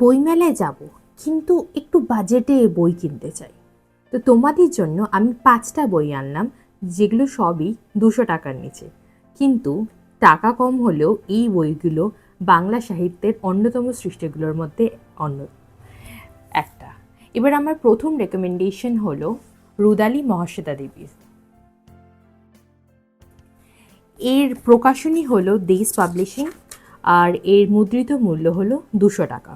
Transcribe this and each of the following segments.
বইমেলায় যাব, কিন্তু একটু বাজেটে বই কিনতে চাই। তো তোমাদের জন্য আমি পাঁচটা বই আনলাম, যেগুলো সবই দুশো টাকার নিচে। কিন্তু টাকা কম হলেও এই বইগুলো বাংলা সাহিত্যের অন্যতম সৃষ্টিগুলোর মধ্যে অন্য একটা। এবার আমার প্রথম রেকমেন্ডেশন হলো রুদালি মহাশ্বেতা দেবীর। এর প্রকাশনী হলো দেশ পাবলিশিং আর এর মুদ্রিত মূল্য হলো দুশো টাকা।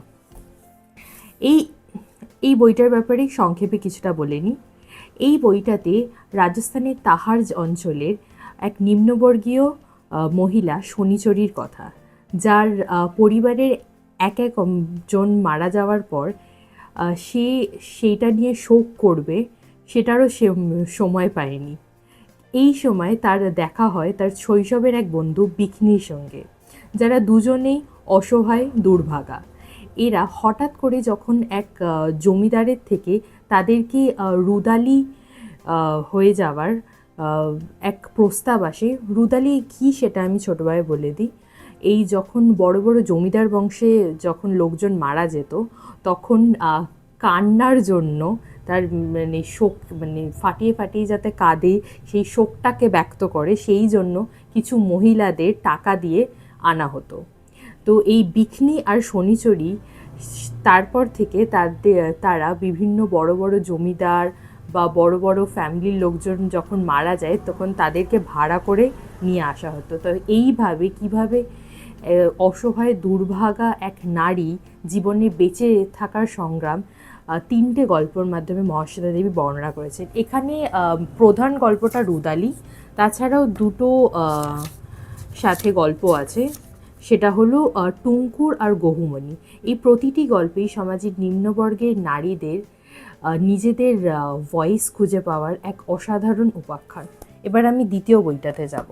এই এই বইটার ব্যাপারে সংক্ষেপে কিছুটা বলে নিই। এই বইটাতে রাজস্থানের তাহার অঞ্চলের এক নিম্নবর্গীয় মহিলা শনিচরীর কথা, যার পরিবারের এক এক জন মারা যাওয়ার পর সে সেইটা নিয়ে শোক করবে সেটারও সে সময় পায়নি। এই সময় তার দেখা হয় তার শৈশবের এক বন্ধু বিঘ্নির সঙ্গে, যারা দুজনেই অসহায়, দুর্ভাগা। এরা হঠাৎ করে যখন এক জমিদারের থেকে তাদেরকে রুদালি হয়ে যাওয়ার এক প্রস্তাব আসে। রুদালি কি সেটা আমি ছোটোভাবে বলে দিই। এই যখন বড় বড় জমিদার বংশে যখন লোকজন মারা যেত, তখন কান্নার জন্য তার মানে শোক মানে ফাটিয়ে ফাটিয়ে যাতে কাঁদে, সেই শোকটাকে ব্যক্ত করে, সেই জন্য কিছু মহিলাদের টাকা দিয়ে আনা হতো। তো এই বিঘ্নি আর শনিচরি তারপর থেকে তাদের, তারা বিভিন্ন বড় বড় জমিদার বা বড় বড় ফ্যামিলির লোকজন যখন মারা যায়, তখন তাদেরকে ভাড়া করে নিয়ে আসা হতো। তো এইভাবে কীভাবে অসহায় দুর্ভাগা এক নারী জীবনে বেঁচে থাকার সংগ্রাম তিনটে গল্পের মাধ্যমে মহাশ্বেতা দেবী বর্ণনা করেছেন। এখানে প্রধান গল্পটা রুদালি, তাছাড়াও দুটো সাথে গল্প আছে। সেটা হলো টুঙ্কুর আর গহুমণি। এই প্রতিটি গল্পেই সমাজের নিম্নবর্গের নারীদের নিজেদের ভয়েস খুঁজে পাওয়ার এক অসাধারণ উপাখ্যান। এবার আমি দ্বিতীয় বইটাতে যাব।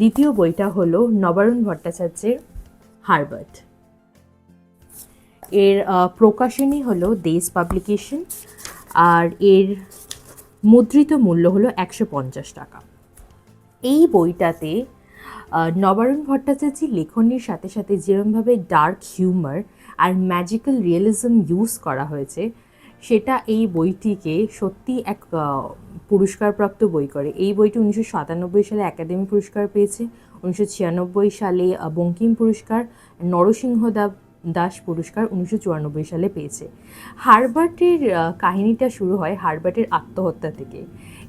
দ্বিতীয় বইটা হলো নবারুণ ভট্টাচার্যের হারবার্ট। এর প্রকাশনী হলো দেশ পাবলিকেশন, আর এর মুদ্রিত মূল্য হলো একশো পঞ্চাশ টাকা। এই বইটাতে নবারুণ ভট্টাচার্যের লেখনীর সাথে সাথে যেরমভাবে ডার্ক হিউমার আর ম্যাজিক্যাল রিয়েলিজম ইউজ করা হয়েছে, সেটা এই বইটিকে সত্যি এক পুরস্কারপ্রাপ্ত বই করে। এই বইটি উনিশশো সাতানব্বই সালে একাডেমি পুরস্কার পেয়েছে, উনিশশো ছিয়ানব্বই সালে বঙ্কিম পুরস্কার, নরসিংহ দাব দাস পুরস্কার উনিশশো চুরানব্বই সালে পেয়েছে। হারবার্টের কাহিনীটা শুরু হয় হারবার্টের আত্মহত্যা থেকে।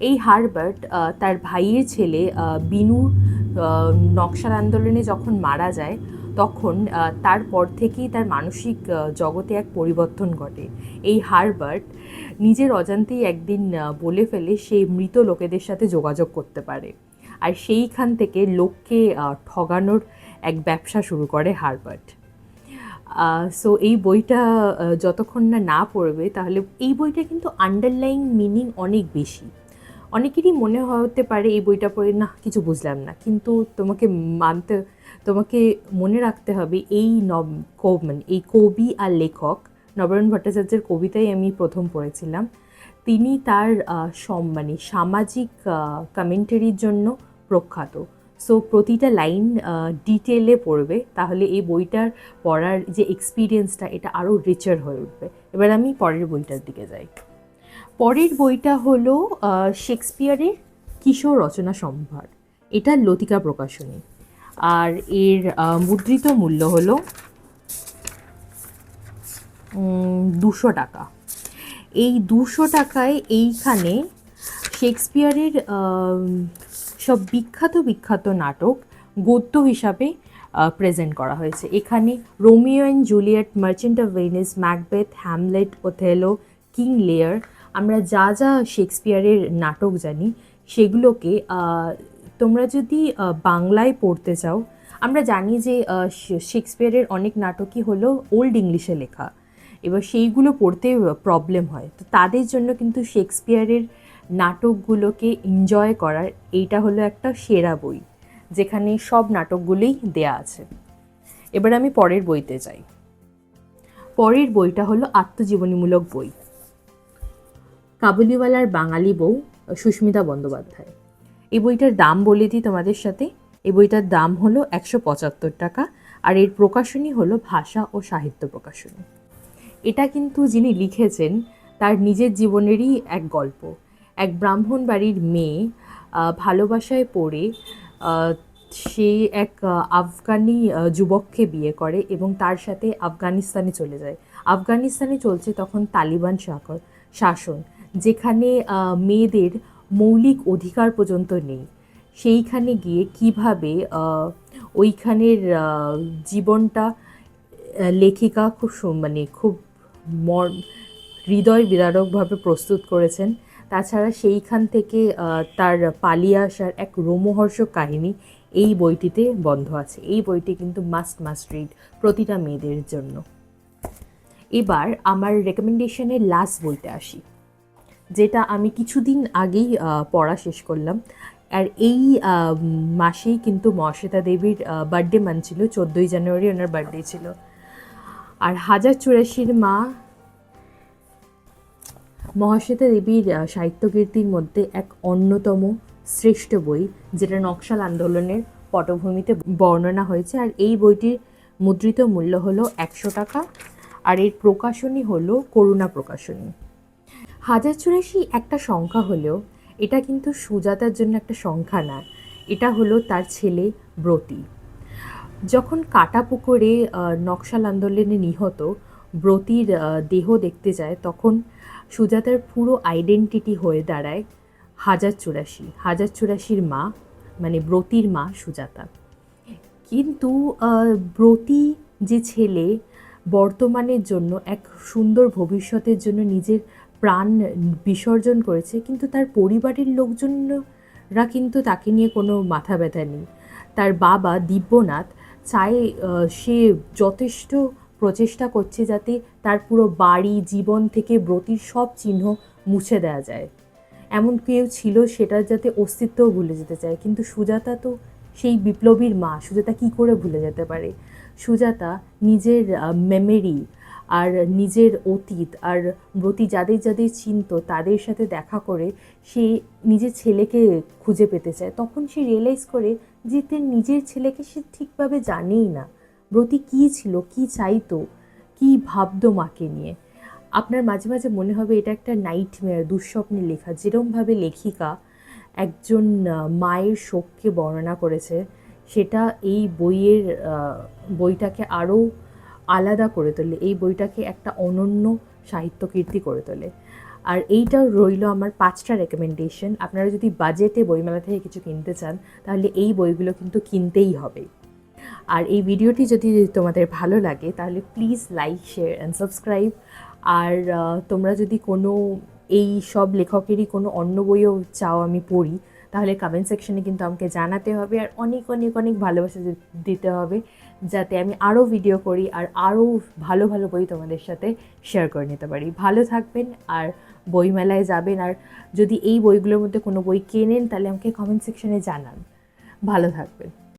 এই হারবার্ট তার ভাইয়ের ছেলে বিনুর নকশাল আন্দোলনে যখন মারা যায়, তখন তারপর থেকেই তার মানসিক জগতে এক পরিবর্তন ঘটে। এই হারবার্ট নিজের অজান্তেই একদিন বলে ফেলে সে মৃত লোকেদের সাথে যোগাযোগ করতে পারে। আর সেইখান থেকে লোককে ঠগানোর এক ব্যবসা শুরু করে হারবার্ট। সো এই বইটা যতক্ষণ না না পড়বে, তাহলে এই বইটা কিন্তু আন্ডারলাইন মিনিং অনেক বেশি। অনেকেরই মনে হতে পারে এই বইটা পড়ে, না, কিছু বুঝলাম না। কিন্তু তোমাকে মানতে, তোমাকে মনে রাখতে হবে এই নব মানে এই কবি আর লেখক নবরণ ভট্টাচার্যের কবিতাই আমি প্রথম পড়েছিলাম। তিনি তার সম মানে সামাজিক কমেন্টারির জন্য প্রখ্যাত। সো প্রতিটা লাইন ডিটেলে পড়বে। তাহলে এই বইটার পড়ার যে এক্সপিরিয়েন্সটা এটা আরও রিচার হয়ে উঠবে। এবার আমি পরের বইটার দিকে যাই। পরের বইটা হলো শেক্সপিয়ারের কিশোর রচনা সম্ভার। এটা লতিকা প্রকাশনী। আর এর মুদ্রিত মূল্য হলো দুশো টাকা। এই দুশো টাকায় এইখানে শেক্সপিয়ারের সব বিখ্যাত বিখ্যাত নাটক গদ্য হিসাবে প্রেজেন্ট করা হয়েছে। এখানে Romeo and Juliet, Merchant of Venice, Macbeth, Hamlet, Othello, King Lear আমরা যা যা শেক্সপিয়ারের নাটক জানি, সেগুলোকে তোমরা যদি বাংলায় পড়তে চাও, আমরা জানি যে শেক্সপিয়ারের অনেক নাটকই হলো ওল্ড ইংলিশে লেখা। এবার সেইগুলো পড়তে প্রবলেম হয়। তো তাদের জন্য কিন্তু শেক্সপিয়ারের নাটকগুলোকে এনজয় করার এইটা হলো একটা সেরা বই, যেখানে সব নাটকগুলোই দেয়া আছে। এবার আমি পরের বইতে যাই। পরের বইটা হলো আত্মজীবনীমূলক বই। কাবুলিওয়ালার বাঙালি বউ সুস্মিতা বন্দ্যোপাধ্যায়। এই বইটার দাম বলে দিই তোমাদের সাথে। এই বইটার দাম হলো একশো পঁচাত্তর টাকা আর এর প্রকাশনী হলো ভাষা ও সাহিত্য প্রকাশনী। এটা কিন্তু যিনি লিখেছেন, তার নিজের জীবনেরই এক গল্প। এক ব্রাহ্মণ বাড়ির মেয়ে ভালোবাসায় পড়ে সে এক আফগানি যুবককে বিয়ে করে এবং তার সাথে আফগানিস্তানে চলে যায়। আফগানিস্তানে চলছে তখন তালিবান শাসন শাসন। যেখানে মেয়েদের মৌলিক অধিকার পর্যন্ত নেই। সেইখানে গিয়ে কীভাবে ওইখানের জীবনটা লেখিকা খুব মানে খুব মর, হৃদয় বিদারকভাবে প্রস্তুত করেছেন। তাছাড়া সেইখান থেকে তার পালিয়ে আসার এক রোমহর্ষক কাহিনী এই বইটিতে বন্ধ আছে। এই বইটি কিন্তু মাস্ট মাস্ট রিড প্রতিটা মেয়েদের জন্য। এবার আমার রেকমেন্ডেশনের লাস্ট বইতে আসি। যেটা আমি কিছুদিন আগেই পড়া শেষ করলাম। আর এই মাসেই কিন্তু মহাশ্বেতা দেবীর বার্থডে মান ছিল চোদ্দোই জানুয়ারি ওনার বার্থডে ছিল। আর হাজার চুরাশির মা মহাশ্বেতা দেবীর সাহিত্যকীর্তির মধ্যে এক অন্যতম শ্রেষ্ঠ বই, যেটা নকশাল আন্দোলনের পটভূমিতে বর্ণনা হয়েছে। আর এই বইটির মুদ্রিত মূল্য হলো একশো টাকা। আর এর প্রকাশনী হলো করুণা প্রকাশনী। হাজার চুরাশি একটা সংখ্যা হলেও এটা কিন্তু সুজাতার জন্য একটা সংখ্যা না। এটা হলো তার ছেলে ব্রতী। যখন কাটাপুকুরে আহ, নকশাল আন্দোলনে নিহত ব্রতির দেহ দেখতে যায় তখন সুজাতার পুরো আইডেন্টিটি হয়ে দাঁড়ায় হাজার চুরাশি। হাজার চুরাশির মা মানে ব্রতির মা সুজাতা। কিন্তু ব্রতী যে ছেলে বর্তমানের জন্য এক সুন্দর ভবিষ্যতের জন্য নিজের প্রাণ বিসর্জন করেছে, কিন্তু তার পরিবারের লোকজনরা কিন্তু তাকে নিয়ে কোনো মাথা ব্যথা নেই। তার বাবা দিব্যনাথ চায় সে যথেষ্ট প্রচেষ্টা করছে যাতে তার পুরো বাড়ি, জীবন থেকে ব্রতির সব চিহ্ন মুছে দেওয়া যায়। এমন কেউ ছিল সেটার যাতে অস্তিত্বও ভুলে যেতে চায়, কিন্তু সুজাতা তো সেই বিপ্লবীর মা, সুজাতা কি করে ভুলে যেতে পারে? সুজাতা নিজের মেমরি আর নিজের অতীত আর ব্রতি যাদের যাদের চিনত তাদের সাথে দেখা করে সে নিজের ছেলেকে খুঁজে পেতে চায়। তখন সে রিয়েলাইজ করে যে তার নিজের ছেলেকে সে ঠিকভাবে জানেই না। ব্রতি কী ছিল, কী চাইতো, কী ভাবতো মাকে নিয়ে? আপনার মাঝে মাঝে মনে হবে এটা একটা নাইট মেয়ার দুঃস্বপ্নের লেখা। যেরমভাবে লেখিকা একজন মায়ের শোককে বর্ণনা করেছে, সেটা এই বইয়ের বইটাকে আরও আলাদা করে তোলে। এই বইটাকে একটা অনন্য সাহিত্যকীর্তি করে তোলে। আর এইটা রইল আমার পাঁচটা রেকমেন্ডেশন আপনারা যদি বাজেটে বইমেলা থেকে কিছু কিনতে চান, তাহলে এই বইগুলো কিন্তু কিনতেই হবে। আর এই ভিডিওটি যদি তোমাদের ভালো লাগে, তাহলে please like share and subscribe আর তোমরা যদি কোনো, এই সব লেখকেরই কোনো অন্য বইও চাও আমি পড়ি তাহলে কমেন্ট সেকশনে কিন্তু আমাকে জানাতে হবে আর অনেক অনেক অনেক ভালোবাসা দিতে হবে যাতে আমি আরও ভিডিও করি আর আরও ভালো ভালো বই তোমাদের সাথে শেয়ার করে নিতে পারি। ভালো থাকবেন আর বইমেলায় যাবেন আর যদি এই বইগুলোর মধ্যে কোনো বই কেনেন তাহলে আমাকে কমেন্ট সেকশনে জানান। ভালো থাকবেন।